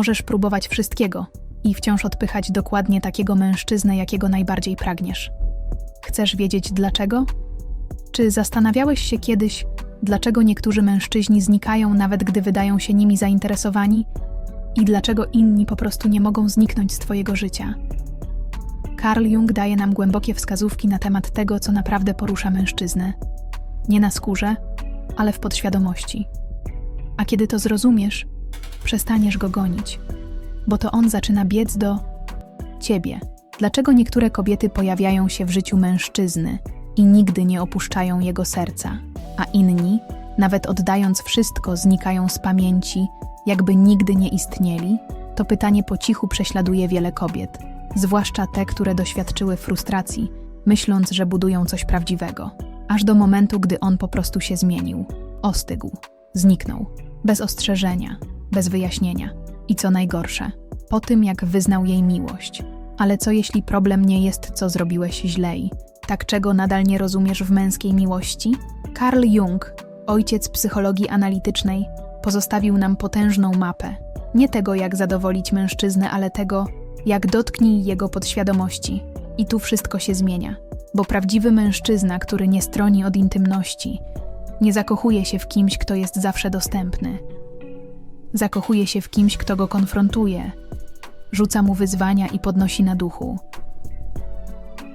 Możesz próbować wszystkiego i wciąż odpychać dokładnie takiego mężczyznę, jakiego najbardziej pragniesz. Chcesz wiedzieć dlaczego? Czy zastanawiałeś się kiedyś, dlaczego niektórzy mężczyźni znikają, nawet gdy wydają się nimi zainteresowani? I dlaczego inni po prostu nie mogą zniknąć z Twojego życia? Carl Jung daje nam głębokie wskazówki na temat tego, co naprawdę porusza mężczyznę. Nie na skórze, ale w podświadomości. A kiedy to zrozumiesz, przestaniesz go gonić, bo to on zaczyna biec do ciebie. Dlaczego niektóre kobiety pojawiają się w życiu mężczyzny i nigdy nie opuszczają jego serca, a inni, nawet oddając wszystko, znikają z pamięci, jakby nigdy nie istnieli? To pytanie po cichu prześladuje wiele kobiet, zwłaszcza te, które doświadczyły frustracji, myśląc, że budują coś prawdziwego, aż do momentu, gdy on po prostu się zmienił, ostygł, zniknął, bez ostrzeżenia, bez wyjaśnienia. I co najgorsze, po tym jak wyznał jej miłość. Ale co jeśli problem nie jest, co zrobiłeś źle tak czego nadal nie rozumiesz w męskiej miłości? Carl Jung, ojciec psychologii analitycznej, pozostawił nam potężną mapę. Nie tego, jak zadowolić mężczyznę, ale tego, jak dotknij jego podświadomości. I tu wszystko się zmienia, bo prawdziwy mężczyzna, który nie stroni od intymności, nie zakochuje się w kimś, kto jest zawsze dostępny. Zakochuje się w kimś, kto go konfrontuje, rzuca mu wyzwania i podnosi na duchu.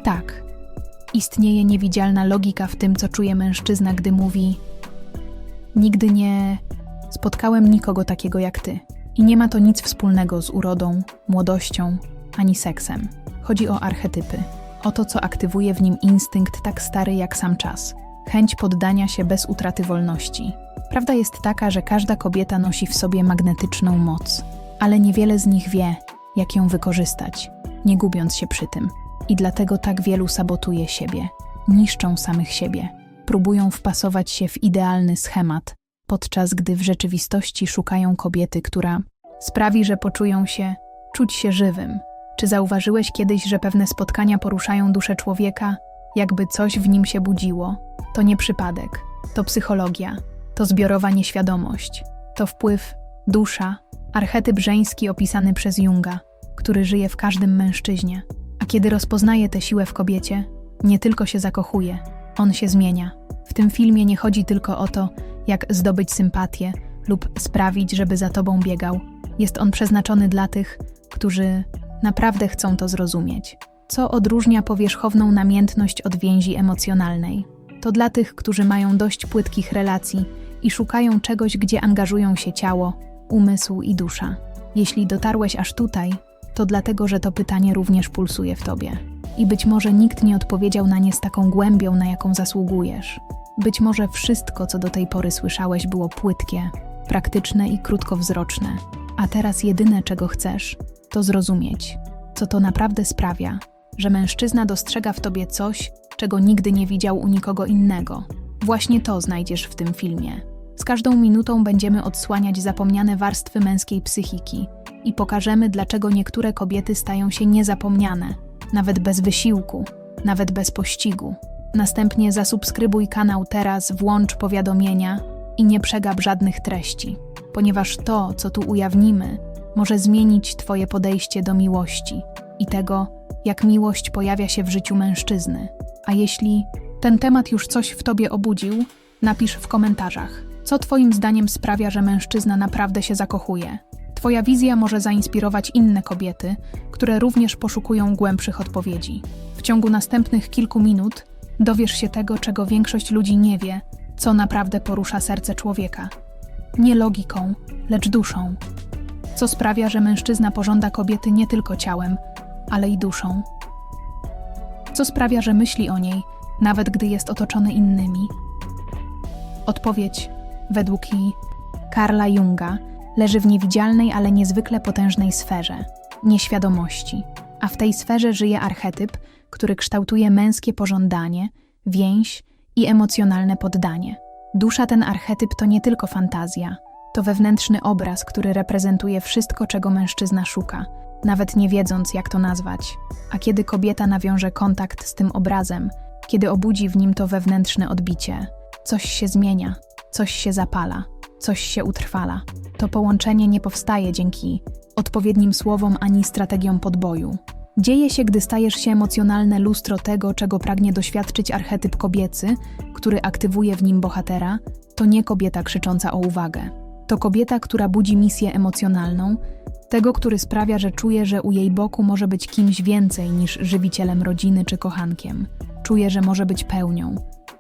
Tak, istnieje niewidzialna logika w tym, co czuje mężczyzna, gdy mówi: Nigdy nie spotkałem nikogo takiego jak ty. I nie ma to nic wspólnego z urodą, młodością ani seksem. Chodzi o archetypy, o to, co aktywuje w nim instynkt tak stary jak sam czas chęć poddania się bez utraty wolności. Prawda jest taka, że każda kobieta nosi w sobie magnetyczną moc, ale niewiele z nich wie, jak ją wykorzystać, nie gubiąc się przy tym. I dlatego tak wielu sabotuje siebie, niszczą samych siebie, próbują wpasować się w idealny schemat, podczas gdy w rzeczywistości szukają kobiety, która sprawi, że poczują się, czuć się żywym. Czy zauważyłeś kiedyś, że pewne spotkania poruszają duszę człowieka, jakby coś w nim się budziło? To nie przypadek, to psychologia, to zbiorowa nieświadomość, to wpływ dusza, archetyp żeński opisany przez Junga, który żyje w każdym mężczyźnie. A kiedy rozpoznaje tę siłę w kobiecie, nie tylko się zakochuje, on się zmienia. W tym filmie nie chodzi tylko o to, jak zdobyć sympatię lub sprawić, żeby za tobą biegał. Jest on przeznaczony dla tych, którzy naprawdę chcą to zrozumieć. Co odróżnia powierzchowną namiętność od więzi emocjonalnej? To dla tych, którzy mają dość płytkich relacji i szukają czegoś, gdzie angażują się ciało, umysł i dusza. Jeśli dotarłeś aż tutaj, to dlatego, że to pytanie również pulsuje w tobie. I być może nikt nie odpowiedział na nie z taką głębią, na jaką zasługujesz. Być może wszystko, co do tej pory słyszałeś, było płytkie, praktyczne i krótkowzroczne, a teraz jedyne, czego chcesz, to zrozumieć, co to naprawdę sprawia, że mężczyzna dostrzega w tobie coś, czego nigdy nie widział u nikogo innego. Właśnie to znajdziesz w tym filmie. Z każdą minutą będziemy odsłaniać zapomniane warstwy męskiej psychiki i pokażemy, dlaczego niektóre kobiety stają się niezapomniane, nawet bez wysiłku, nawet bez pościgu. Następnie zasubskrybuj kanał teraz, włącz powiadomienia i nie przegap żadnych treści, ponieważ to, co tu ujawnimy, może zmienić Twoje podejście do miłości i tego, jak miłość pojawia się w życiu mężczyzny. A jeśli ten temat już coś w tobie obudził, napisz w komentarzach, co Twoim zdaniem sprawia, że mężczyzna naprawdę się zakochuje. Twoja wizja może zainspirować inne kobiety, które również poszukują głębszych odpowiedzi. W ciągu następnych kilku minut dowiesz się tego, czego większość ludzi nie wie, co naprawdę porusza serce człowieka. Nie logiką, lecz duszą. Co sprawia, że mężczyzna pożąda kobiety nie tylko ciałem, ale i duszą. Co sprawia, że myśli o niej, nawet gdy jest otoczony innymi? Odpowiedź, według Karla Junga, leży w niewidzialnej, ale niezwykle potężnej sferze nieświadomości, a w tej sferze żyje archetyp, który kształtuje męskie pożądanie, więź i emocjonalne poddanie. Dusza ten archetyp to nie tylko fantazja, to wewnętrzny obraz, który reprezentuje wszystko, czego mężczyzna szuka, nawet nie wiedząc, jak to nazwać. A kiedy kobieta nawiąże kontakt z tym obrazem, kiedy obudzi w nim to wewnętrzne odbicie, coś się zmienia, coś się zapala, coś się utrwala. To połączenie nie powstaje dzięki odpowiednim słowom ani strategiom podboju. Dzieje się, gdy stajesz się emocjonalne lustro tego, czego pragnie doświadczyć archetyp kobiecy, który aktywuje w nim bohatera, to nie kobieta krzycząca o uwagę. To kobieta, która budzi misję emocjonalną, tego, który sprawia, że czuje, że u jej boku może być kimś więcej niż żywicielem rodziny czy kochankiem. Czuje, że może być pełnią,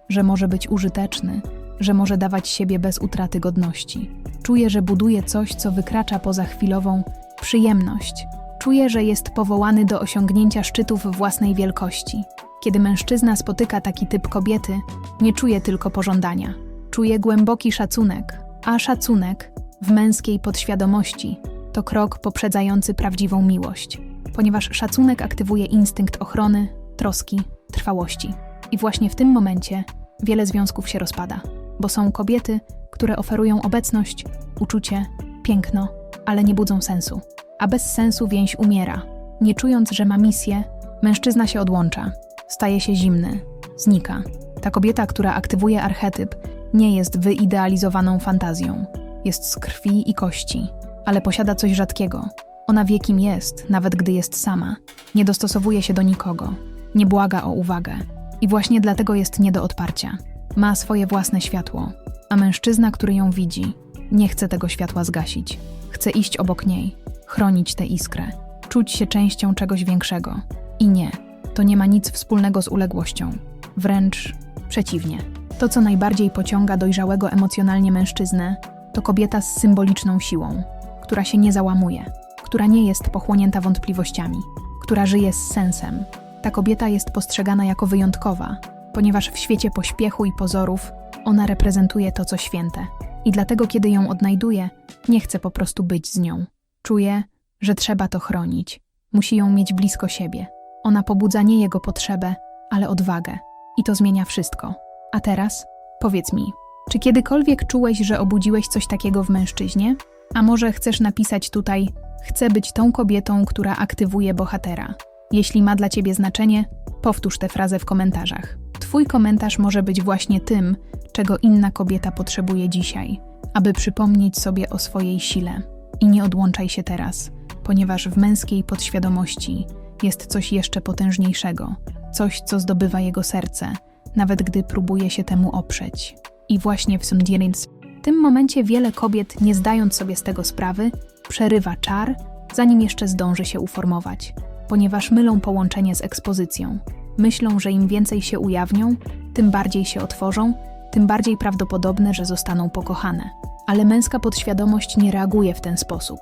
że może być użyteczny, że może dawać siebie bez utraty godności. Czuje, że buduje coś, co wykracza poza chwilową przyjemność. Czuje, że jest powołany do osiągnięcia szczytów własnej wielkości. Kiedy mężczyzna spotyka taki typ kobiety, nie czuje tylko pożądania. Czuje głęboki szacunek, a szacunek w męskiej podświadomości to krok poprzedzający prawdziwą miłość, ponieważ szacunek aktywuje instynkt ochrony, troski, trwałości. I właśnie w tym momencie wiele związków się rozpada, bo są kobiety, które oferują obecność, uczucie, piękno, ale nie budzą sensu. A bez sensu więź umiera. Nie czując, że ma misję, mężczyzna się odłącza, staje się zimny, znika. Ta kobieta, która aktywuje archetyp, nie jest wyidealizowaną fantazją. Jest z krwi i kości, ale posiada coś rzadkiego. Ona wie, kim jest, nawet gdy jest sama. Nie dostosowuje się do nikogo, nie błaga o uwagę. I właśnie dlatego jest nie do odparcia. Ma swoje własne światło, a mężczyzna, który ją widzi, nie chce tego światła zgasić. Chce iść obok niej, chronić tę iskrę, czuć się częścią czegoś większego. I nie, to nie ma nic wspólnego z uległością. Wręcz przeciwnie. To, co najbardziej pociąga dojrzałego emocjonalnie mężczyznę, to kobieta z symboliczną siłą, która się nie załamuje, która nie jest pochłonięta wątpliwościami, która żyje z sensem. Ta kobieta jest postrzegana jako wyjątkowa, ponieważ w świecie pośpiechu i pozorów ona reprezentuje to, co święte. I dlatego, kiedy ją odnajduje, nie chce po prostu być z nią. Czuje, że trzeba to chronić. Musi ją mieć blisko siebie. Ona pobudza nie jego potrzebę, ale odwagę. I to zmienia wszystko. A teraz powiedz mi, czy kiedykolwiek czułeś, że obudziłeś coś takiego w mężczyźnie? A może chcesz napisać tutaj: Chcę być tą kobietą, która aktywuje bohatera. Jeśli ma dla ciebie znaczenie, powtórz tę frazę w komentarzach. Twój komentarz może być właśnie tym, czego inna kobieta potrzebuje dzisiaj, aby przypomnieć sobie o swojej sile. I nie odłączaj się teraz, ponieważ w męskiej podświadomości jest coś jeszcze potężniejszego, coś, co zdobywa jego serce, nawet gdy próbuje się temu oprzeć. I właśnie w Sundierins w tym momencie wiele kobiet, nie zdając sobie z tego sprawy, przerywa czar, zanim jeszcze zdąży się uformować, ponieważ mylą połączenie z ekspozycją. Myślą, że im więcej się ujawnią, tym bardziej się otworzą, tym bardziej prawdopodobne, że zostaną pokochane. Ale męska podświadomość nie reaguje w ten sposób.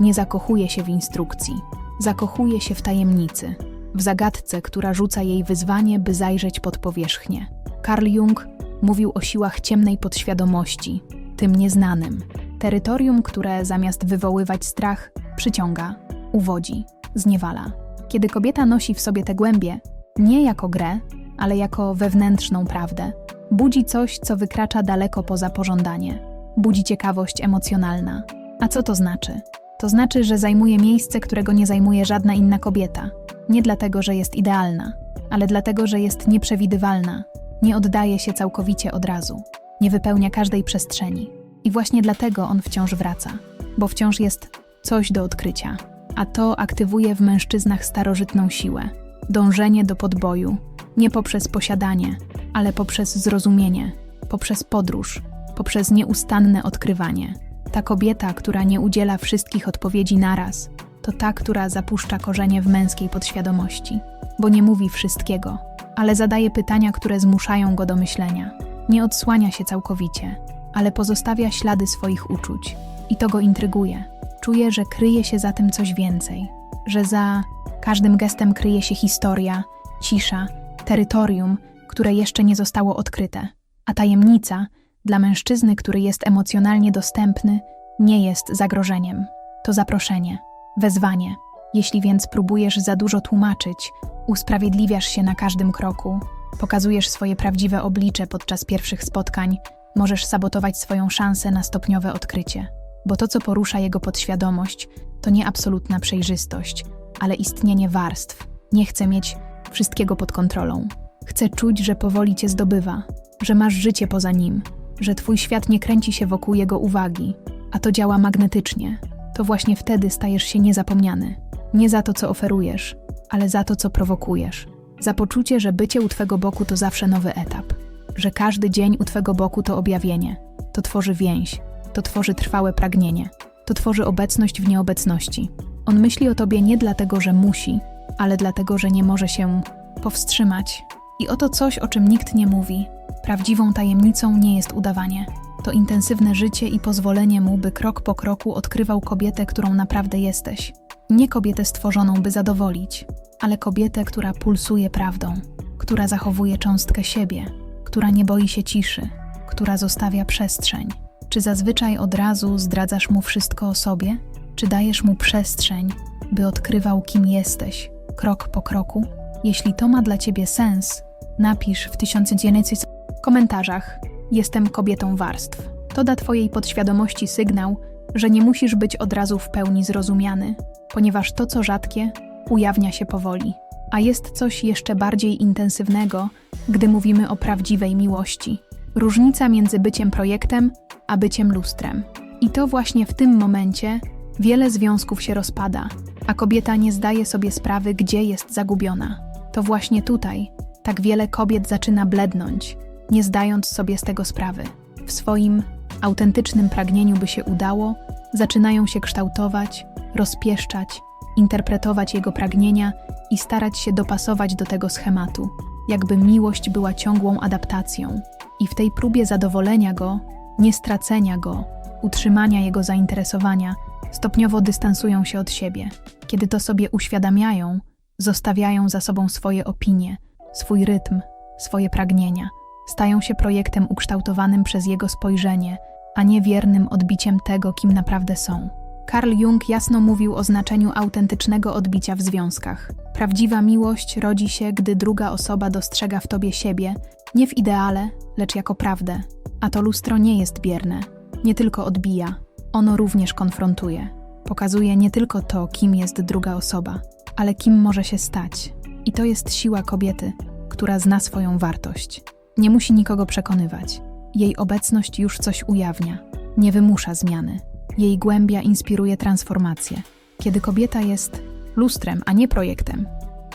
Nie zakochuje się w instrukcji, zakochuje się w tajemnicy, w zagadce, która rzuca jej wyzwanie, by zajrzeć pod powierzchnię. Carl Jung mówił o siłach ciemnej podświadomości, tym nieznanym, terytorium, które zamiast wywoływać strach, przyciąga, uwodzi, zniewala. Kiedy kobieta nosi w sobie te głębie, nie jako grę, ale jako wewnętrzną prawdę, budzi coś, co wykracza daleko poza pożądanie. Budzi ciekawość emocjonalna. A co to znaczy? To znaczy, że zajmuje miejsce, którego nie zajmuje żadna inna kobieta. Nie dlatego, że jest idealna, ale dlatego, że jest nieprzewidywalna, nie oddaje się całkowicie od razu, nie wypełnia każdej przestrzeni. I właśnie dlatego on wciąż wraca, bo wciąż jest coś do odkrycia, a to aktywuje w mężczyznach starożytną siłę dążenie do podboju, nie poprzez posiadanie, ale poprzez zrozumienie, poprzez podróż, poprzez nieustanne odkrywanie. Ta kobieta, która nie udziela wszystkich odpowiedzi naraz, to ta, która zapuszcza korzenie w męskiej podświadomości, bo nie mówi wszystkiego, ale zadaje pytania, które zmuszają go do myślenia. Nie odsłania się całkowicie, ale pozostawia ślady swoich uczuć. I to go intryguje. Czuje, że kryje się za tym coś więcej, że za każdym gestem kryje się historia, cisza, terytorium, które jeszcze nie zostało odkryte. A tajemnica, dla mężczyzny, który jest emocjonalnie dostępny, nie jest zagrożeniem. To zaproszenie, wezwanie. Jeśli więc próbujesz za dużo tłumaczyć, usprawiedliwiasz się na każdym kroku, pokazujesz swoje prawdziwe oblicze podczas pierwszych spotkań, możesz sabotować swoją szansę na stopniowe odkrycie. Bo to, co porusza jego podświadomość, to nie absolutna przejrzystość, ale istnienie warstw. Nie chce mieć wszystkiego pod kontrolą. Chce czuć, że powoli cię zdobywa, że masz życie poza nim, że twój świat nie kręci się wokół jego uwagi, a to działa magnetycznie. to właśnie wtedy stajesz się niezapomniany. Nie za to, co oferujesz, ale za to, co prowokujesz. Za poczucie, że bycie u twego boku to zawsze nowy etap. Że każdy dzień u twego boku to objawienie. To tworzy więź. To tworzy trwałe pragnienie. To tworzy obecność w nieobecności. On myśli o tobie nie dlatego, że musi, ale dlatego, że nie może się powstrzymać. I oto coś, o czym nikt nie mówi. Prawdziwą tajemnicą nie jest udawanie. To intensywne życie i pozwolenie mu, by krok po kroku odkrywał kobietę, którą naprawdę jesteś. Nie kobietę stworzoną, by zadowolić, ale kobietę, która pulsuje prawdą, która zachowuje cząstkę siebie, która nie boi się ciszy, która zostawia przestrzeń. Czy zazwyczaj od razu zdradzasz mu wszystko o sobie? Czy dajesz mu przestrzeń, by odkrywał, kim jesteś, krok po kroku? Jeśli to ma dla ciebie sens, napisz w 1900 komentarzach: Jestem kobietą warstw. To da twojej podświadomości sygnał, że nie musisz być od razu w pełni zrozumiany, ponieważ to, co rzadkie, ujawnia się powoli. A jest coś jeszcze bardziej intensywnego, gdy mówimy o prawdziwej miłości. Różnica między byciem projektem a byciem lustrem. I to właśnie w tym momencie wiele związków się rozpada, a kobieta nie zdaje sobie sprawy, gdzie jest zagubiona. To właśnie tutaj tak wiele kobiet zaczyna blednąć, nie zdając sobie z tego sprawy. W swoim autentycznym pragnieniu, by się udało, zaczynają się kształtować, rozpieszczać, interpretować jego pragnienia i starać się dopasować do tego schematu, jakby miłość była ciągłą adaptacją. I w tej próbie zadowolenia go, nie stracenia go, utrzymania jego zainteresowania, stopniowo dystansują się od siebie. Kiedy to sobie uświadamiają, zostawiają za sobą swoje opinie, swój rytm, swoje pragnienia. Stają się projektem ukształtowanym przez jego spojrzenie, a nie wiernym odbiciem tego, kim naprawdę są. Carl Jung jasno mówił o znaczeniu autentycznego odbicia w związkach. Prawdziwa miłość rodzi się, gdy druga osoba dostrzega w tobie siebie, nie w ideale, lecz jako prawdę. A to lustro nie jest bierne, nie tylko odbija, ono również konfrontuje. Pokazuje nie tylko to, kim jest druga osoba, ale kim może się stać. I to jest siła kobiety, która zna swoją wartość. Nie musi nikogo przekonywać. Jej obecność już coś ujawnia, nie wymusza zmiany. Jej głębia inspiruje transformację. Kiedy kobieta jest lustrem, a nie projektem,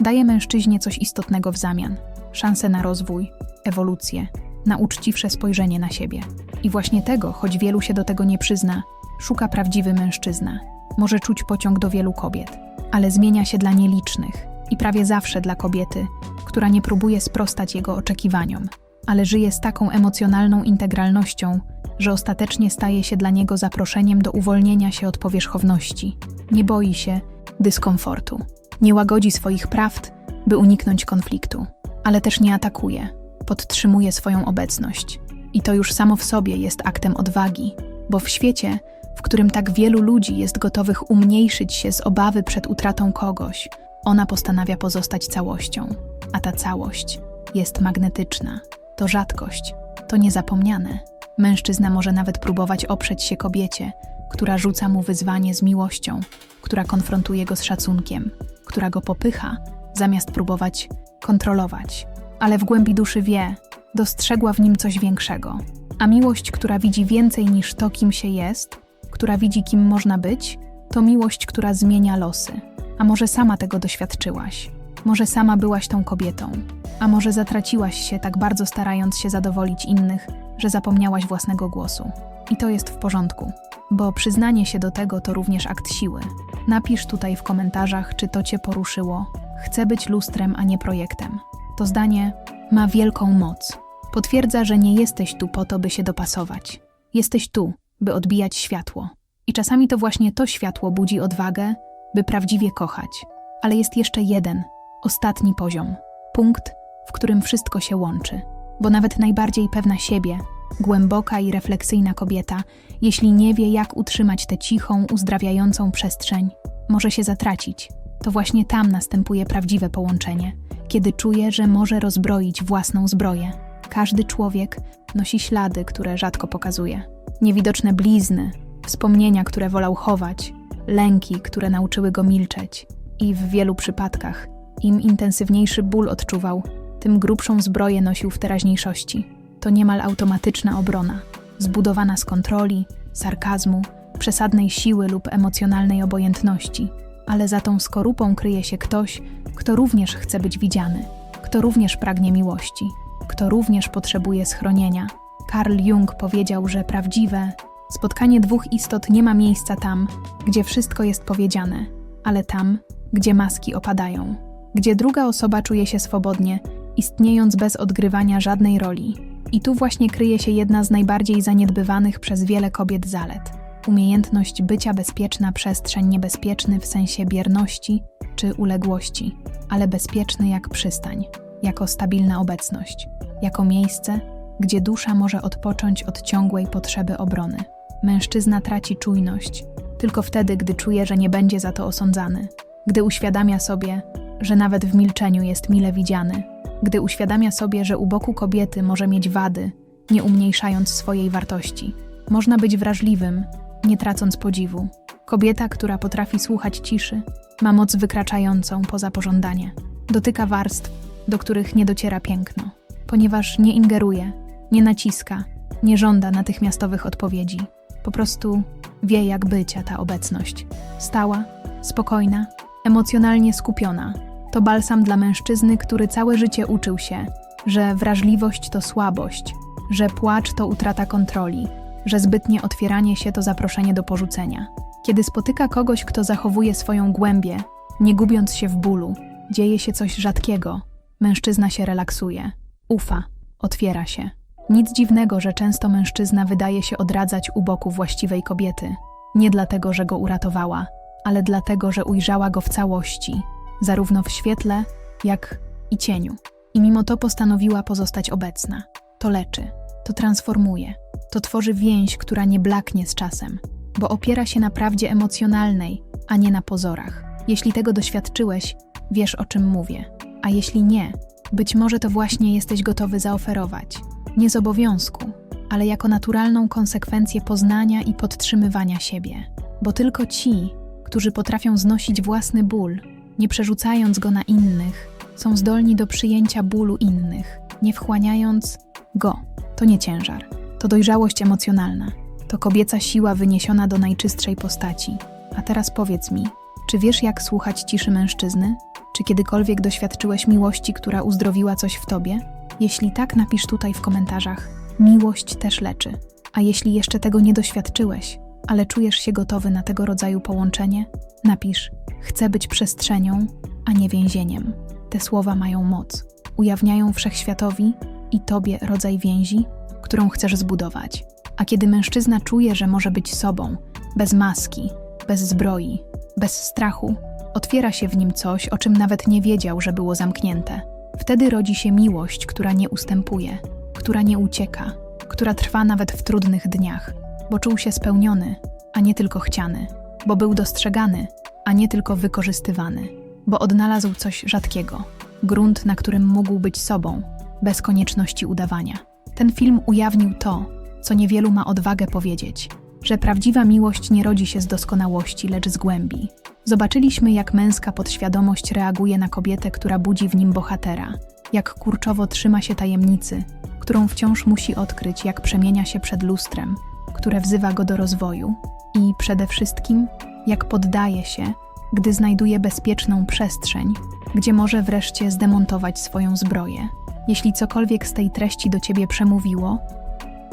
daje mężczyźnie coś istotnego w zamian szansę na rozwój, ewolucję, na uczciwsze spojrzenie na siebie. I właśnie tego, choć wielu się do tego nie przyzna, szuka prawdziwy mężczyzna. Może czuć pociąg do wielu kobiet, ale zmienia się dla nielicznych i prawie zawsze dla kobiety, która nie próbuje sprostać jego oczekiwaniom, ale żyje z taką emocjonalną integralnością, że ostatecznie staje się dla niego zaproszeniem do uwolnienia się od powierzchowności. Nie boi się dyskomfortu, nie łagodzi swoich prawd, by uniknąć konfliktu, ale też nie atakuje, podtrzymuje swoją obecność. I to już samo w sobie jest aktem odwagi, bo w świecie, w którym tak wielu ludzi jest gotowych umniejszyć się z obawy przed utratą kogoś, ona postanawia pozostać całością, a ta całość jest magnetyczna. To rzadkość, to niezapomniane. Mężczyzna może nawet próbować oprzeć się kobiecie, która rzuca mu wyzwanie z miłością, która konfrontuje go z szacunkiem, która go popycha, zamiast próbować kontrolować. Ale w głębi duszy wie, dostrzegła w nim coś większego. A miłość, która widzi więcej niż to, kim się jest, która widzi, kim można być, to miłość, która zmienia losy. A może sama tego doświadczyłaś? Może sama byłaś tą kobietą? A może zatraciłaś się tak bardzo starając się zadowolić innych, że zapomniałaś własnego głosu? I to jest w porządku, bo przyznanie się do tego to również akt siły. Napisz tutaj w komentarzach, czy to cię poruszyło. Chcę być lustrem, a nie projektem. To zdanie ma wielką moc. Potwierdza, że nie jesteś tu po to, by się dopasować. Jesteś tu, by odbijać światło. I czasami to właśnie to światło budzi odwagę, by prawdziwie kochać. Ale jest jeszcze jeden, ostatni poziom punkt, w którym wszystko się łączy. Bo nawet najbardziej pewna siebie, głęboka i refleksyjna kobieta, jeśli nie wie, jak utrzymać tę cichą, uzdrawiającą przestrzeń, może się zatracić. To właśnie tam następuje prawdziwe połączenie, kiedy czuje, że może rozbroić własną zbroję. Każdy człowiek nosi ślady, które rzadko pokazuje. Niewidoczne blizny, wspomnienia, które wolał chować, lęki, które nauczyły go milczeć. I w wielu przypadkach, im intensywniejszy ból odczuwał, tym grubszą zbroję nosił w teraźniejszości. To niemal automatyczna obrona, zbudowana z kontroli, sarkazmu, przesadnej siły lub emocjonalnej obojętności, ale za tą skorupą kryje się ktoś, kto również chce być widziany, kto również pragnie miłości, kto również potrzebuje schronienia. Carl Jung powiedział, że prawdziwe spotkanie dwóch istot nie ma miejsca tam, gdzie wszystko jest powiedziane, ale tam, gdzie maski opadają, gdzie druga osoba czuje się swobodnie, istniejąc bez odgrywania żadnej roli. I tu właśnie kryje się jedna z najbardziej zaniedbywanych przez wiele kobiet zalet umiejętność bycia bezpieczna przestrzeń niebezpieczny w sensie bierności czy uległości, ale bezpieczny jak przystań, jako stabilna obecność, jako miejsce, gdzie dusza może odpocząć od ciągłej potrzeby obrony. Mężczyzna traci czujność tylko wtedy, gdy czuje, że nie będzie za to osądzany, gdy uświadamia sobie, że nawet w milczeniu jest mile widziany, gdy uświadamia sobie, że u boku kobiety może mieć wady, nie umniejszając swojej wartości. Można być wrażliwym, nie tracąc podziwu. Kobieta, która potrafi słuchać ciszy, ma moc wykraczającą poza pożądanie. Dotyka warstw, do których nie dociera piękno, ponieważ nie ingeruje, nie naciska, nie żąda natychmiastowych odpowiedzi. Po prostu wie, jak bycia ta obecność. Stała, spokojna, emocjonalnie skupiona. To balsam dla mężczyzny, który całe życie uczył się, że wrażliwość to słabość, że płacz to utrata kontroli, że zbytnie otwieranie się to zaproszenie do porzucenia. Kiedy spotyka kogoś, kto zachowuje swoją głębię, nie gubiąc się w bólu, dzieje się coś rzadkiego. Mężczyzna się relaksuje, ufa, otwiera się. Nic dziwnego, że często mężczyzna wydaje się odradzać u boku właściwej kobiety. Nie dlatego, że go uratowała, ale dlatego, że ujrzała go w całości, zarówno w świetle, jak i cieniu. I mimo to postanowiła pozostać obecna. To leczy, to transformuje, to tworzy więź, która nie blaknie z czasem, bo opiera się na prawdzie emocjonalnej, a nie na pozorach. Jeśli tego doświadczyłeś, wiesz o czym mówię, a jeśli nie, być może to właśnie jesteś gotowy zaoferować. Nie z obowiązku, ale jako naturalną konsekwencję poznania i podtrzymywania siebie. Bo tylko ci, którzy potrafią znosić własny ból, nie przerzucając go na innych, są zdolni do przyjęcia bólu innych, nie wchłaniając go. To nie ciężar, to dojrzałość emocjonalna, to kobieca siła wyniesiona do najczystszej postaci. A teraz powiedz mi, czy wiesz, jak słuchać ciszy mężczyzny? Czy kiedykolwiek doświadczyłeś miłości, która uzdrowiła coś w tobie? Jeśli tak, napisz tutaj w komentarzach. Miłość też leczy. A jeśli jeszcze tego nie doświadczyłeś, ale czujesz się gotowy na tego rodzaju połączenie, napisz: Chcę być przestrzenią, a nie więzieniem. Te słowa mają moc. Ujawniają wszechświatowi i tobie rodzaj więzi, którą chcesz zbudować. A kiedy mężczyzna czuje, że może być sobą, bez maski, bez zbroi, bez strachu, otwiera się w nim coś, o czym nawet nie wiedział, że było zamknięte. Wtedy rodzi się miłość, która nie ustępuje, która nie ucieka, która trwa nawet w trudnych dniach, bo czuł się spełniony, a nie tylko chciany, bo był dostrzegany, a nie tylko wykorzystywany, bo odnalazł coś rzadkiego grunt, na którym mógł być sobą, bez konieczności udawania. Ten film ujawnił to, co niewielu ma odwagę powiedzieć, że prawdziwa miłość nie rodzi się z doskonałości, lecz z głębi. Zobaczyliśmy, jak męska podświadomość reaguje na kobietę, która budzi w nim bohatera, jak kurczowo trzyma się tajemnicy, którą wciąż musi odkryć, jak przemienia się przed lustrem, które wzywa go do rozwoju i przede wszystkim, jak poddaje się, gdy znajduje bezpieczną przestrzeń, gdzie może wreszcie zdemontować swoją zbroję. Jeśli cokolwiek z tej treści do ciebie przemówiło,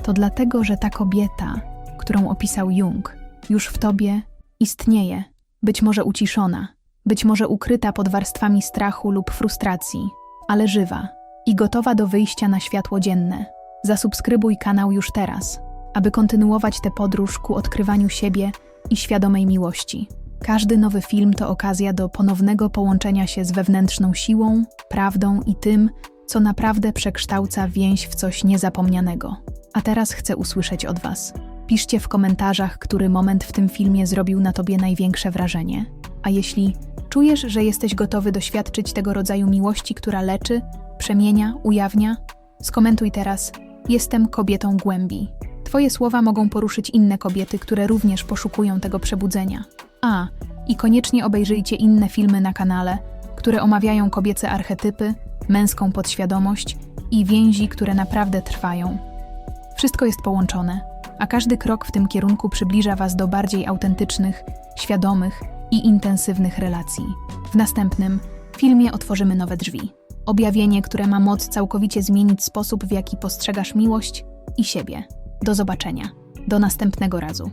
to dlatego, że ta kobieta, którą opisał Jung, już w tobie istnieje, być może uciszona, być może ukryta pod warstwami strachu lub frustracji, ale żywa i gotowa do wyjścia na światło dzienne. Zasubskrybuj kanał już teraz, aby kontynuować tę podróż ku odkrywaniu siebie i świadomej miłości. Każdy nowy film to okazja do ponownego połączenia się z wewnętrzną siłą, prawdą i tym, co naprawdę przekształca więź w coś niezapomnianego. A teraz chcę usłyszeć od Was. Piszcie w komentarzach, który moment w tym filmie zrobił na Tobie największe wrażenie. A jeśli czujesz, że jesteś gotowy doświadczyć tego rodzaju miłości, która leczy, przemienia, ujawnia, skomentuj teraz: Jestem kobietą głębi. Twoje słowa mogą poruszyć inne kobiety, które również poszukują tego przebudzenia. A, i koniecznie obejrzyjcie inne filmy na kanale, które omawiają kobiece archetypy, męską podświadomość i więzi, które naprawdę trwają. Wszystko jest połączone. a każdy krok w tym kierunku przybliża Was do bardziej autentycznych, świadomych i intensywnych relacji. W następnym filmie otworzymy nowe drzwi. Objawienie, które ma moc całkowicie zmienić sposób, w jaki postrzegasz miłość i siebie. Do zobaczenia. Do następnego razu.